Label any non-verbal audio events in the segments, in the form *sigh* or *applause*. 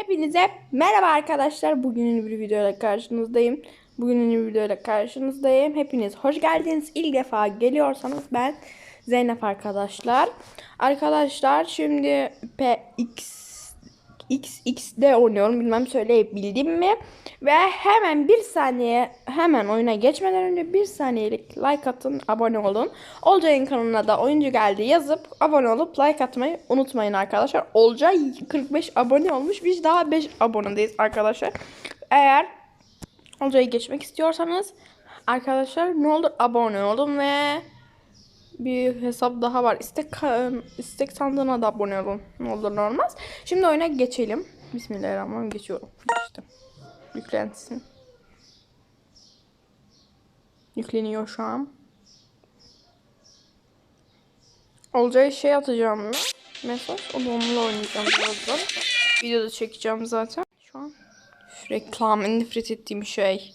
Hepinize merhaba arkadaşlar. Bugün yeni bir videoyla karşınızdayım. Bugün yeni bir videoyla karşınızdayım. Hepiniz hoş geldiniz. İlk defa geliyorsanız ben Zeynep arkadaşlar. Arkadaşlar şimdi PX XX'de oynuyorum. Bilmem söyleyebildim mi? Ve hemen bir saniye hemen oyuna geçmeden önce bir saniyelik like atın, abone olun. Olcay'ın kanalına da oyuncu geldi yazıp abone olup like atmayı unutmayın arkadaşlar. Olcay 45 abone olmuş. Biz daha 5 abonedeyiz arkadaşlar. Eğer Olcay'ı geçmek istiyorsanız arkadaşlar ne olur abone olun ve bir hesap daha var. İstek istek sandığına da abone olun. Ne olur ne olmaz. Şimdi oyuna geçelim. Bismillahirrahmanirrahim geçiyorum. İşte. Yüklensin. Yükleniyor şu an. Olacağı şey atacağım mı? Mesaj. O da onunla oynayacağım birazdan. Videoda çekeceğim zaten. Şu an. Üf, reklam en nefret ettiğim şey.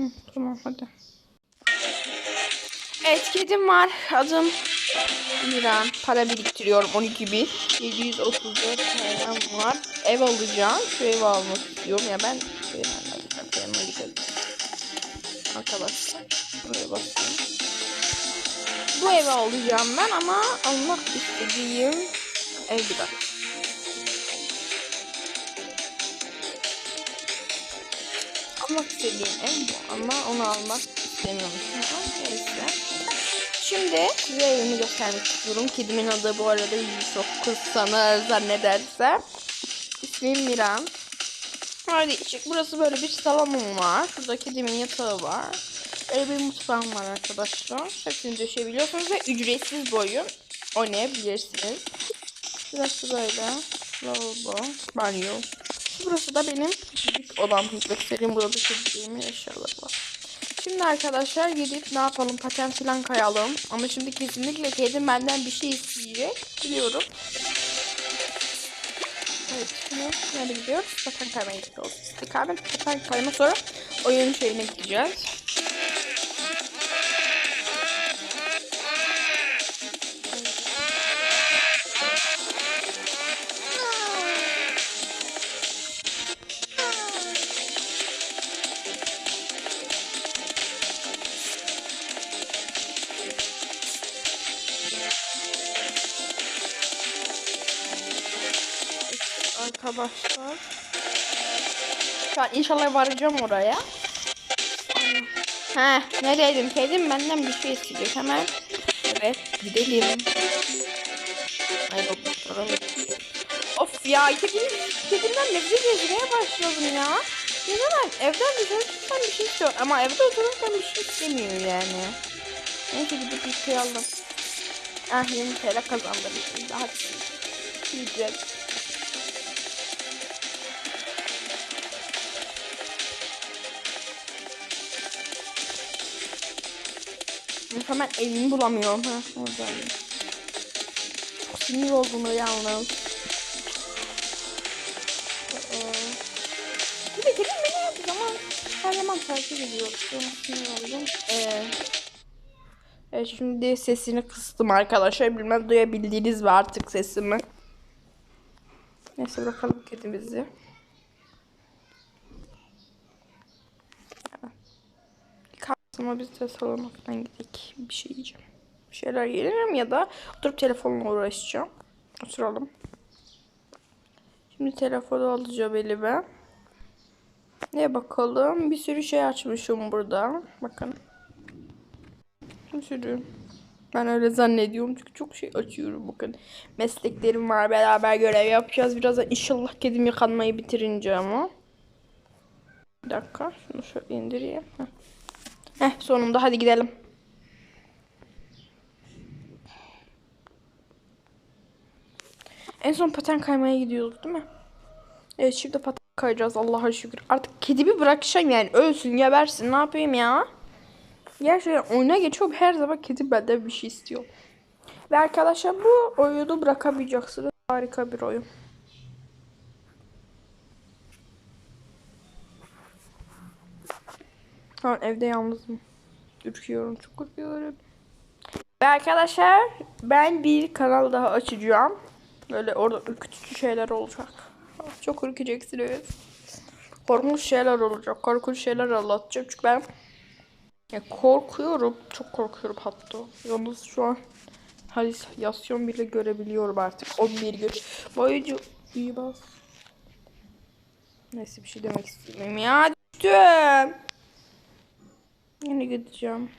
Hı, tamam hadi. Evet kedim var. Adım Miran. Para biriktiriyorum 12 bin. 734 TL'm var. Ev alacağım. Şu evi almak istiyorum. Ya ben şey yanıma gidelim. Arkadaşlar. Buraya basayım. Bu evi alacağım ben ama almak istediğim ev bir dakika. Almak istediğim ev bu ama onu almak istemiyormuşum. Neyse. Şimdi size evimi göstermek istiyorum. Kedimin adı bu arada Yusuf kız sanır zannederse. İsmim Miran. Hadi içik. Burası böyle bir salonum var. Şurada kedimin yatağı var. Böyle bir mutfağım var arkadaşlar. Hepsini döşeyebiliyorsunuz ve ücretsiz boyun oynayabilirsiniz. Burası böyle. Lavabo, banyo. Burası da benim küçük odam. Göstereyim burada çekeceğim eşyalar var. Şimdi arkadaşlar gidip ne yapalım paten falan kayalım. Ama şimdi kesinlikle kedim benden bir şey isteyecek. Biliyorum. Evet şimdi nereye gidiyoruz? Paten kaymaya gidiyoruz. İstikamet paten kayma sonra oyun şeyine gideceğiz. Şu an inşallah varacağım oraya. He, nereydim? Kedim benden bir şey isteyecek hemen. Evet, gidelim. Ay doktora Of ya, kedim, kedimden nefret etmeye başladım ya. Ne zaman evden dışarı çıksam bir şey istiyor ama evde otururken bir şey istemiyor yani. Neyse gidip yıkayalım. Ah 20 TL kazandım. Daha yiyeceğiz. Hemen elini bulamıyorum. Ha. Çok sinir oldum yalnız. Bir de kedim beni yaptı zaman her zaman takip ediyor. Sinir oldum. Ee, evet şimdi sesini kıstım arkadaşlar. Bilmem duyabildiniz mi artık sesimi. Neyse bırakalım kedimizi. Ama biz de salona falan gidelim. Bir şey yiyeceğim. Bir şeyler yiyelim ya da oturup telefonla uğraşacağım. Oturalım. Şimdi telefonu alacağım elime. Ne bakalım? Bir sürü şey açmışım burada. Bakın. Bir sürü. Ben öyle zannediyorum çünkü çok şey açıyorum bakın. Mesleklerim var beraber görev yapacağız. Birazdan inşallah kedim yıkanmayı bitirince ama. Bir dakika şunu şöyle indireyim. Heh. Heh sonunda hadi gidelim. En son paten kaymaya gidiyorduk değil mi? Evet şimdi paten kayacağız Allah'a şükür. Artık kedimi bırakacağım yani ölsün gebersin ne yapayım ya. Gerçekten oyuna geçiyorum her zaman kedi benden bir şey istiyor. Ve arkadaşlar bu oyunu bırakamayacaksınız. Harika bir oyun. Şu evde yalnızım. Ürküyorum. Çok ürküyorum. Ve arkadaşlar ben bir kanal daha açacağım. Böyle orada ürkütücü şeyler olacak. Çok ürkeceksiniz. Korkunç şeyler olacak. Korkunç şeyler anlatacağım. Çünkü ben ya korkuyorum. Çok korkuyorum hatta. Yalnız şu an halüsinasyon bile görebiliyorum artık. 11 gün boyunca uyumaz. Neyse bir şey demek istemiyorum ya. Düştüm. Yine gideceğim.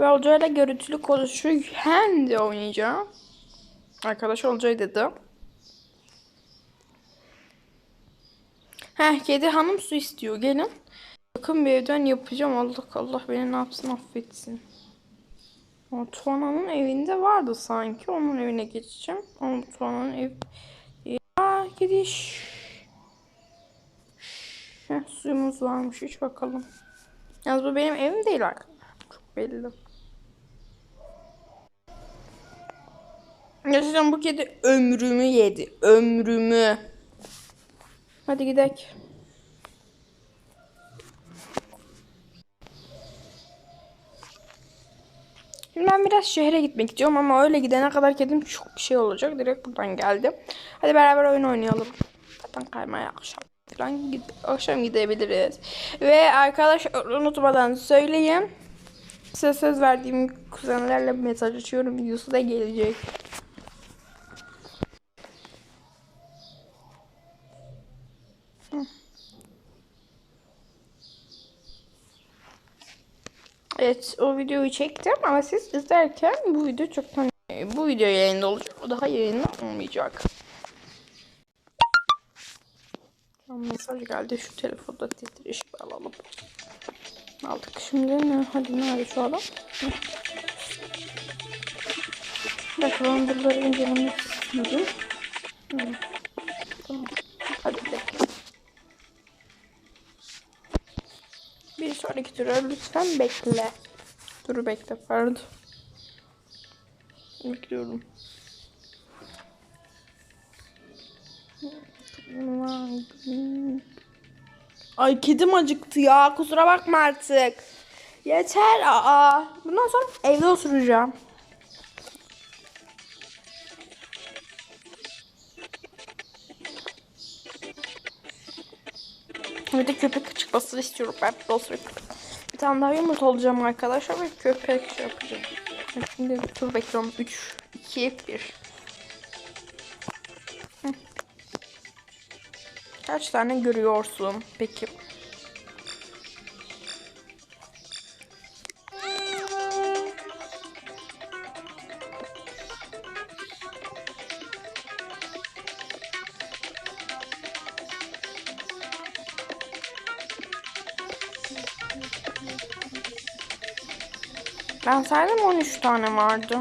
Ve hocayla görüntülü konuşurken de oynayacağım. Arkadaş olacay dedi. Heh kedi hanım su istiyor gelin. Yakın bir evden yapacağım. Allah Allah beni ne yapsın affetsin. O Tuana'nın evinde vardı sanki. Onun evine geçeceğim. Ama Tuana'nın ev... Ya gidiş. Suyumuz varmış. Hiç bakalım. Yalnız bu benim evim değil arkadaşlar. Çok belli. Gerçekten bu kedi ömrümü yedi. Ömrümü. Hadi gidelim. Şimdi ben biraz şehre gitmek istiyorum ama öyle gidene kadar kedim çok şey olacak. Direkt buradan geldim. Hadi beraber oyun oynayalım. Zaten kaymaya akşam falan gide akşam gidebiliriz. Ve arkadaşlar unutmadan söyleyeyim. Size söz verdiğim kuzenlerle mesaj açıyorum videosu da gelecek. Evet o videoyu çektim ama siz izlerken bu video çoktan bu video yayında olacak. O daha yayında olmayacak. Mesaj geldi. Şu telefonda titreşim alalım. Aldık şimdi ne? Hadi nerede şu adam? Bakalım buraları incelemek istiyorum. Tamam. Hadi gidelim. Bir sonraki tura lütfen bekle. Dur bekle pardon. Bekliyorum. Ay kedim acıktı ya. Kusura bakma artık. Yeter. Aa. Bundan sonra evde oturacağım. Bir de köpek çıkmasını istiyorum ben. Olsun. Bir tane daha yumurta olacağım arkadaşlar ve köpek yapacağım. Şimdi tur bekliyorum. 3, 2, 1. Kaç tane görüyorsun peki? Ben saydım 13 tane vardı.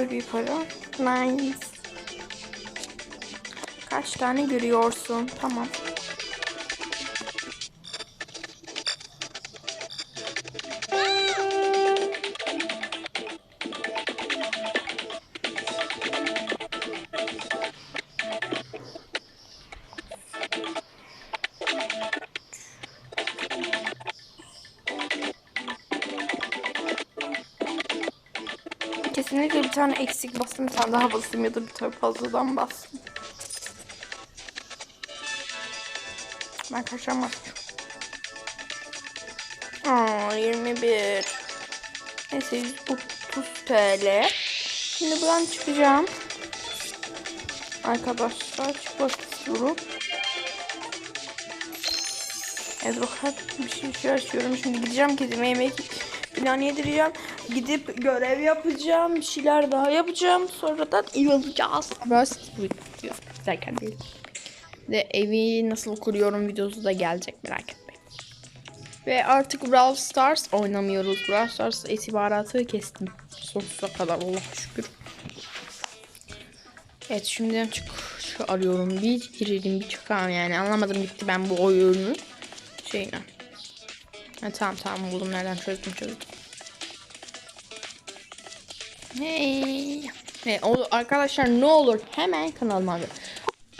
Güzel bir para. Nice. Kaç tane görüyorsun? Tamam. Bir tane eksik bastım, bir tane daha basayım ya da bir tane fazladan bastım. Ben kaçamam. Aa 21. Neyse 130 TL. Şimdi buradan çıkacağım. Arkadaşlar çıkmak istiyorum. Evet bir şey, şey açıyorum. Şimdi gideceğim kedime yemek falan yedireceğim. Gidip görev yapacağım. Bir şeyler daha yapacağım. Sonradan ev alacağız. Ama siz bu video izlerken değil. Ve evi nasıl kuruyorum videosu da gelecek merak etmeyin. Ve artık Brawl Stars oynamıyoruz. Brawl Stars itibaratı kestim. Sonsuza kadar Allah'a şükür. Evet şimdiden çık arıyorum. Bir girelim bir çıkalım yani. Anlamadım gitti ben bu oyunu şeyine. Ha, tamam tamam buldum nereden çözdüm çözdüm. Hey. Hey, o, arkadaşlar ne olur hemen kanalıma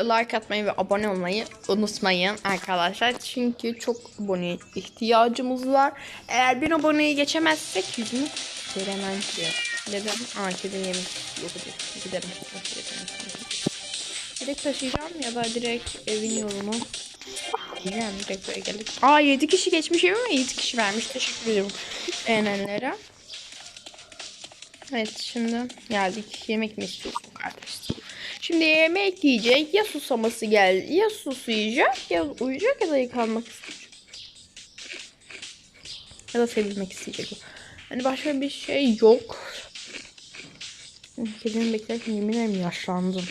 like atmayı ve abone olmayı unutmayın arkadaşlar. Çünkü çok abone ihtiyacımız var. Eğer bir aboneyi geçemezsek yüzünü veremem ki. Dedim aa kedi yemek yok giderim. Direkt taşıyacağım ya da direkt evin yolunu Diyeceğim direkt böyle geldik. Aa 7 kişi geçmiş evime 7 kişi vermiş. Teşekkür ederim beğenenlere. Evet şimdi geldik. Yemek mi istiyorsun kardeşim? Şimdi yemek yiyecek. Ya susaması gel, ya susayacak, ya uyuyacak ya da yıkanmak isteyecek. Ya da sevilmek isteyecek. Hani başka bir şey yok. Kedimi beklerken yemin ederim yaşlandım.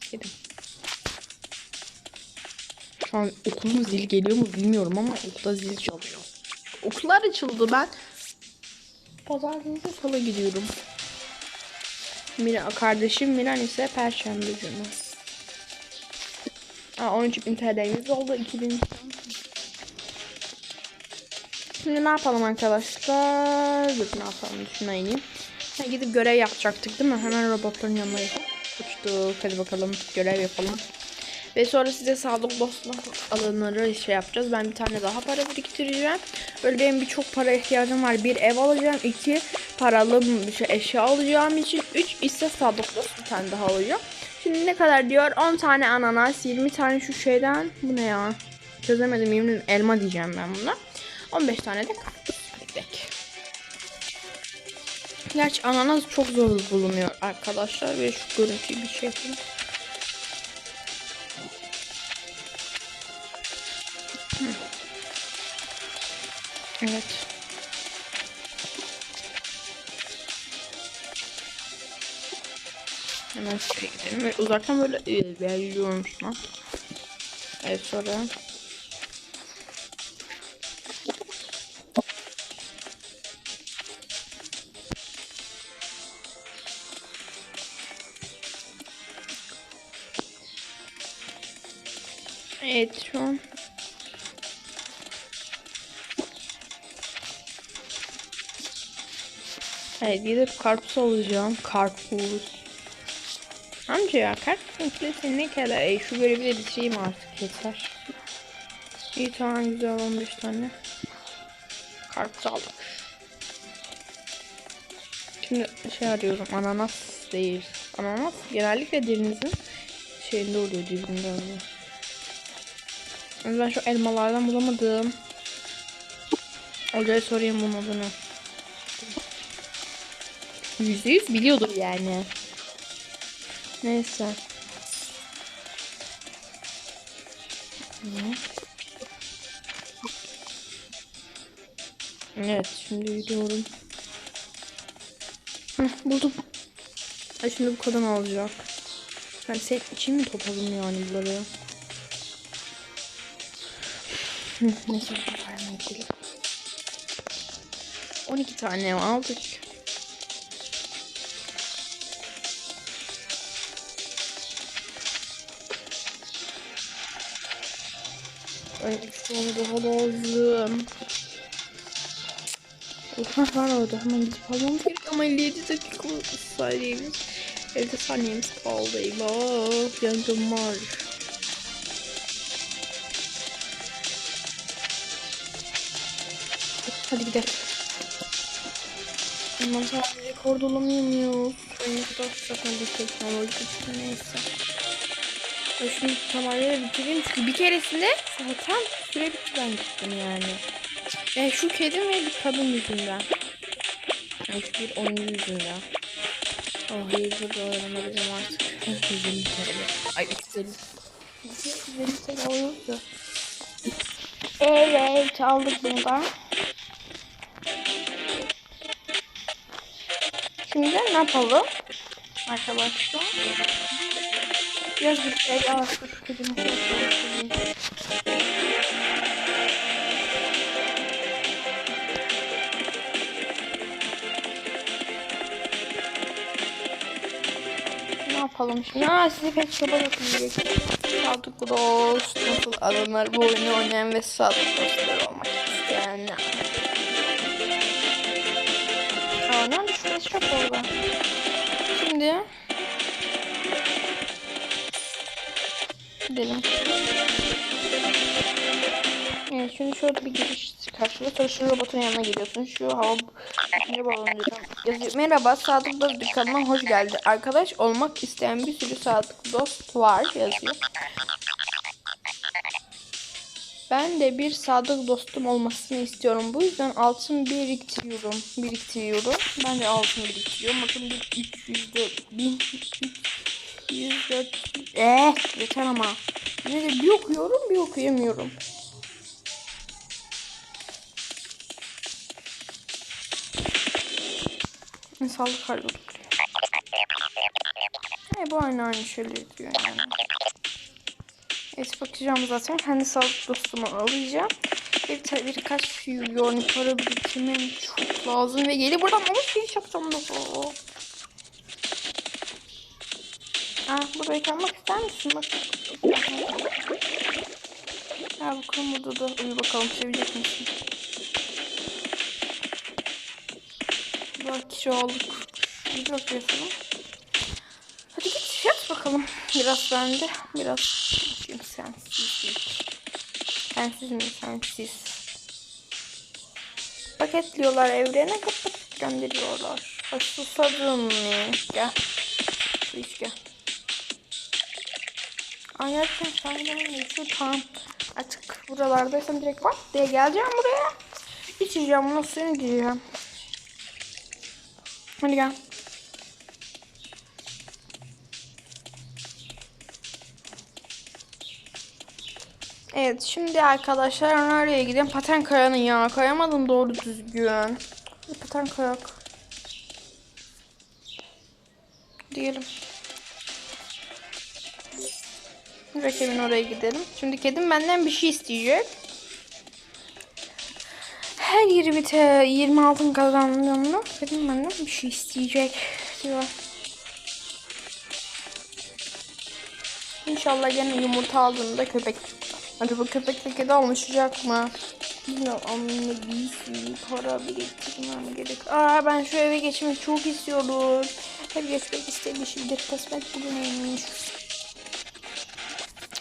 Kedim. Şu an okulun zil geliyor mu bilmiyorum ama okulda zil çalıyor. Okullar açıldı ben. Pazartesi salı gidiyorum. Mira, kardeşim Miran ise perşembe günü. Aa, 13 bin TL'miz oldu. 2000 Şimdi ne yapalım arkadaşlar? Dur ne yapalım düşüneyim. Ha, gidip görev yapacaktık değil mi? Hemen robotların yanına uçtuk. Hadi bakalım görev yapalım. Ve sonra size sağlık dostluk alanları şey yapacağız. Ben bir tane daha para biriktireceğim. Böyle benim birçok para ihtiyacım var. Bir ev alacağım. iki paralı bir şey, eşya alacağım için. Üç ise sağlık dost bir tane daha alacağım. Şimdi ne kadar diyor? 10 tane ananas, 20 tane şu şeyden. Bu ne ya? Çözemedim yemin elma diyeceğim ben buna. 15 tane de gidelim. Gerçi ananas çok zor bulunuyor arkadaşlar. Ve şu görüntüyü bir şey yapayım. Evet. Hemen şuraya gidelim ve uzaktan böyle e, belliyorum şuna. Evet sonra. Evet şu an Evet gidip karpuz alacağım. Karpuz. Amca ya kilosu ne kadar? Ey, şu görevi de bitireyim artık yeter. İyi tamam güzel 15 tane. Karpuz aldık. Şimdi şey arıyorum ananas değil. Ananas genellikle derinizin şeyinde oluyor dibinde oluyor. Ben şu elmalardan bulamadım. Hocaya sorayım bunun adını. Yüzde yüz biliyordur yani. Neyse. Evet şimdi gidiyorum. Heh, buldum. Ay şimdi bu kadın alacak. Ben set için mi topladım yani bunları? Neyse vermeye gidelim. 12 tane aldık. Tane daha lazım. Var orada hemen gidip almam gerek ama 57 dakika saniyemiz 50 saniyemiz kaldı eyvah yangın var. Hadi gidelim. Ondan sadece rekor dolamıyoruz. Ne kadar saçma bir teknoloji neyse. Ben şunu tamamıyla bitireyim çünkü bir keresinde zaten süre bitti ben gittim yani. Yani şu kedim ve bir kadın yüzünden. Yani bir oyuncu yüzünden. Oh hayırdır da öğrenebilirim artık. 150 TL. Ay 350. 150 TL olurdu. Evet aldık bunu da. Şimdi ne yapalım? Arkadaşlar. Biraz bir şey daha şu kedimi. Ne yapalım şimdi. Aa size pek çaba yapmayacak. Sadık dost nasıl alınır bu oyunu oynayan ve sadık dostlar olmak isteyenler. Aa nerede şurası çok orada. Şimdi gidelim. Evet şimdi şöyle bir giriş karşıda sonra şu robotun yanına geliyorsun. Şu hava balonu yazıyor. Merhaba Sadık Dost dükkanına hoş geldi. Arkadaş olmak isteyen bir sürü Sadık Dost var yazıyor. Ben de bir sadık dostum olmasını istiyorum. Bu yüzden altın biriktiriyorum. Biriktiriyorum. Ben de altın biriktiriyorum. Bakın bir 300 1000 104 Eee yeter ama. Yine de bir okuyorum bir okuyamıyorum. İnsanlık kaybolduk. E bu aynı aynı şeyleri diyor yani. Evet bakacağım zaten. Kendi sağlık dostumu alacağım. Bir, birkaç yani para biriktirmem çok lazım ve gelip buradan alışveriş yapacağım da. Ah buraya kalmak ister misin? Bak. Ya bakalım burada da uyu bakalım sevecek misin? Bak kiralık. Biraz yapalım. Hadi git yat bakalım. Biraz bende. Biraz bakayım sensiz. Sensiz mi sensiz? Paketliyorlar evrene kapatıp gönderiyorlar. Bak susadım mı? Gel. Su iç gel. Ay gerçekten sen geçiyor tamam. Artık buralardaysan direkt bak diye geleceğim buraya. İçeceğim bunu suyunu gireceğim. Hadi gel. Evet şimdi arkadaşlar nereye gidelim? Paten kayanın ya. Kayamadım doğru düzgün. Paten kayak. Diyelim. Rakibin oraya gidelim. Şimdi kedim benden bir şey isteyecek. Her 20 te 20 altın kazandığımda kedim benden bir şey isteyecek. Diyor. İnşallah yine yumurta aldığında köpek. Acaba köpekle kedi almışacak mı? Bilmiyorum bir sürü para biriktirmem gerek. Aa ben şu eve geçmek çok istiyorum. Hep geçmek istemişimdir. Kısmet bugüneymiş.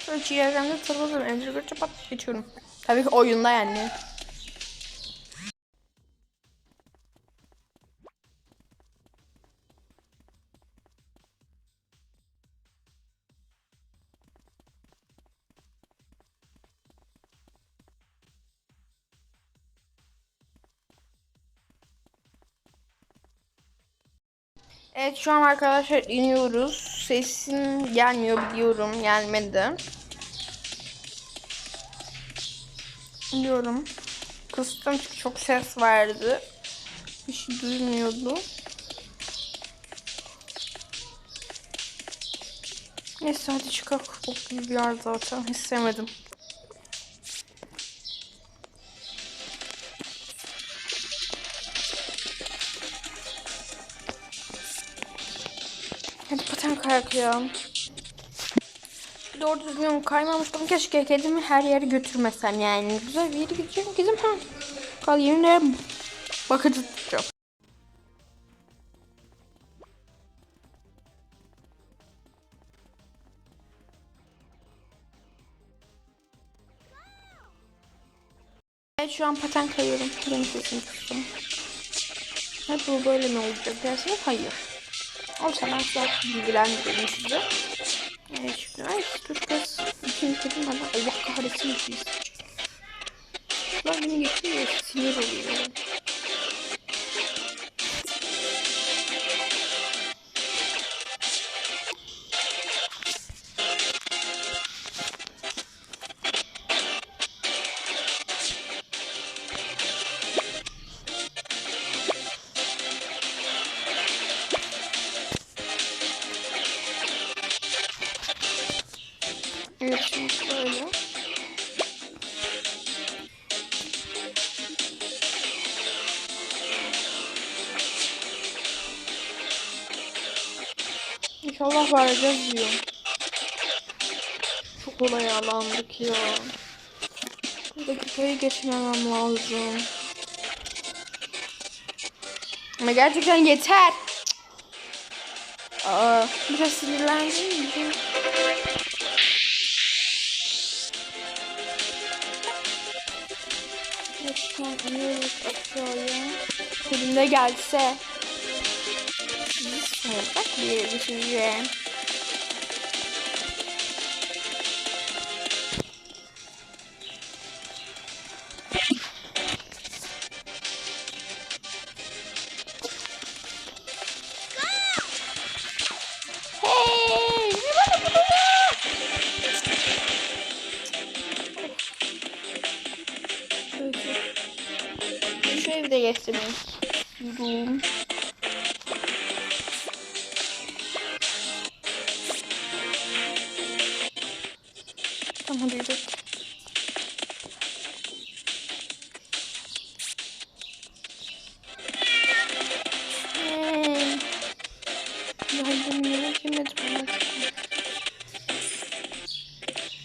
Şöyle çiğerden tırladım. Emre Gürç'e pat geçiyorum. Tabii ki oyunda yani. Evet şu an arkadaşlar iniyoruz. Sesim gelmiyor biliyorum. Gelmedi. Biliyorum. Kıstım çünkü çok ses vardı. Bir şey duymuyordu. Neyse hadi çıkak. Bok gibi bir yer zaten. Hissemedim. Hadi paten kayak ya. Doğru düzgün kaymamıştım. Keşke kedimi her yere götürmesem yani. Güzel bir yere gideceğim. Kedim ha. Kal yerine bakıcı tutacağım. Evet şu an paten kayıyorum. Benim sesimi kıstım. Hep bu böyle mi olacak derseniz hayır. O zaman zaten bilgilendirelim size. Evet şimdi ay dur kız. İkinci kedim bana Allah kahretsin isteyecek. Şunlar beni geçiyor sinir oluyor. Görüşürüz böyle. İnşallah vereceğiz diyor. Çok kolay alandık ya. Bu dakikayı geçmemem lazım. Ama gerçekten yeter. Aa, biraz sinirlendim. Elimde gelse. Bir soracak bir düşünce.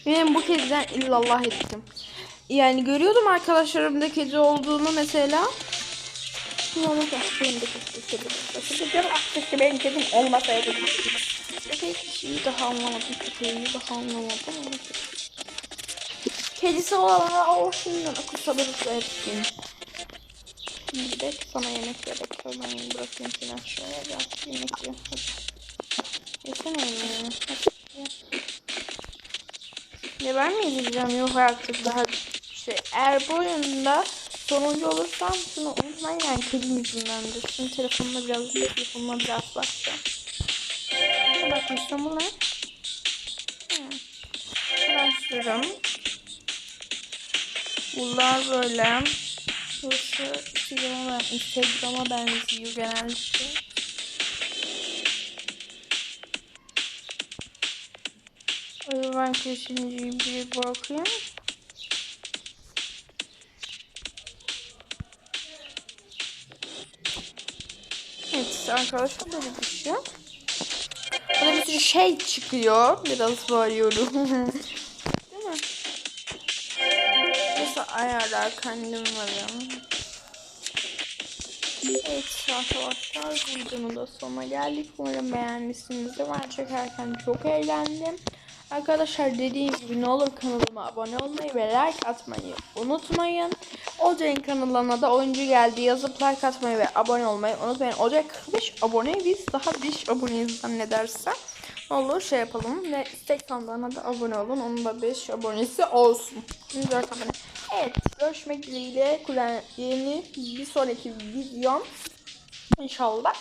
Benim bu kediden illallah ettim. Yani görüyordum arkadaşlarımda kedi olduğunu mesela. Ama benim de kedim olmasaydı. Köpeği kişiyi daha anlamadım. Köpeği daha anlamadım. ama Kedisi olanlara o şimdiden akıl sabırlıkla etsin. Şimdi de sana yemek vererek ben bırakayım seni aşağıya. Yemek ye. Hadi. Ye. Ya ben mi izleyeceğim? Yok artık daha şey. Eğer bu oyunda sonuncu olursam şunu unutmayın yani kedim yüzündendir. Şimdi telefonuma biraz telefonuma biraz bakacağım. Ne bakmıştım bu ne? Hı. Araştırırım. Bunlar böyle. Burası Instagram'a benziyor genellikle. Ben keşinciyi bir bakayım. Evet arkadaşlar böyle bir şey. Burada bir sürü şey çıkıyor. Biraz bağırıyorum. *laughs* Değil? Nasıl ayarlar kendim varım. Evet arkadaşlar videonun da sonuna geldik. Umarım beğenmişsinizdir. Ben çekerken çok eğlendim. Arkadaşlar dediğim gibi ne olur kanalıma abone olmayı ve like atmayı unutmayın. Olcay'ın kanalına da oyuncu geldi yazıp like atmayı ve abone olmayı unutmayın. Olcay 45 abone biz daha 5 aboneyiz zannedersem. Ne olur şey yapalım ve istek sandığına da abone olun. Onun da 5 abonesi olsun. Şimdi 4 abone. Evet görüşmek dileğiyle yeni bir sonraki videom inşallah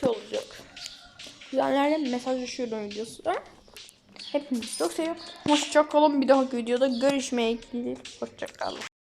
şey olacak. Kuzenlerle mesajlaşıyorum videosu da. Hepinizi çok seviyorum. Hoşçakalın. Bir dahaki videoda görüşmeye gidelim. Hoşçakalın.